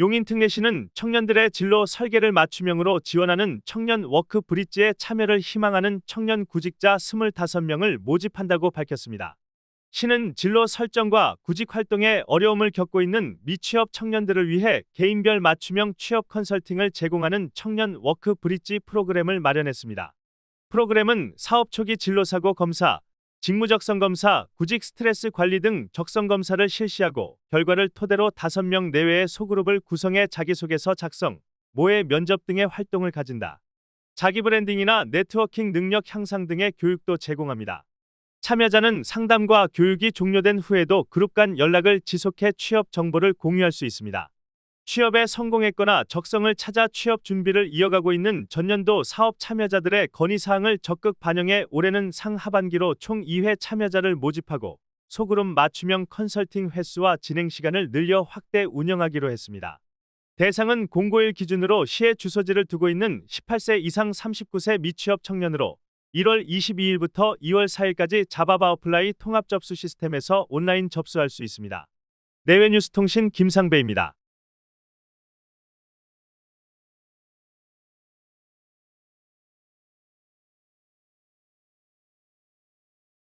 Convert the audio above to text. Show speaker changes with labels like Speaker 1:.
Speaker 1: 용인특례시는 청년들의 진로 설계를 맞춤형으로 지원하는 청년 워크 브릿지에 참여를 희망하는 청년 구직자 25명을 모집한다고 밝혔습니다. 시는 진로 설정과 구직 활동에 어려움을 겪고 있는 미취업 청년들을 위해 개인별 맞춤형 취업 컨설팅을 제공하는 청년 워크 브릿지 프로그램을 마련했습니다. 프로그램은 사업 초기 진로 사고 검사, 직무 적성 검사, 구직 스트레스 관리 등 적성 검사를 실시하고 결과를 토대로 5명 내외의 소그룹을 구성해 자기소개서 작성, 모의 면접 등의 활동을 가진다. 자기 브랜딩이나 네트워킹 능력 향상 등의 교육도 제공합니다. 참여자는 상담과 교육이 종료된 후에도 그룹 간 연락을 지속해 취업 정보를 공유할 수 있습니다. 취업에 성공했거나 적성을 찾아 취업 준비를 이어가고 있는 전년도 사업 참여자들의 건의사항을 적극 반영해 올해는 상하반기로 총 2회 참여자를 모집하고 소그룹 맞춤형 컨설팅 횟수와 진행 시간을 늘려 확대 운영하기로 했습니다. 대상은 공고일 기준으로 시의 주소지를 두고 있는 18세 이상 39세 미취업 청년으로 1월 22일부터 2월 4일까지 자바바 어플라이 통합 접수 시스템에서 온라인 접수할 수 있습니다. 내외 뉴스 통신 김상배입니다.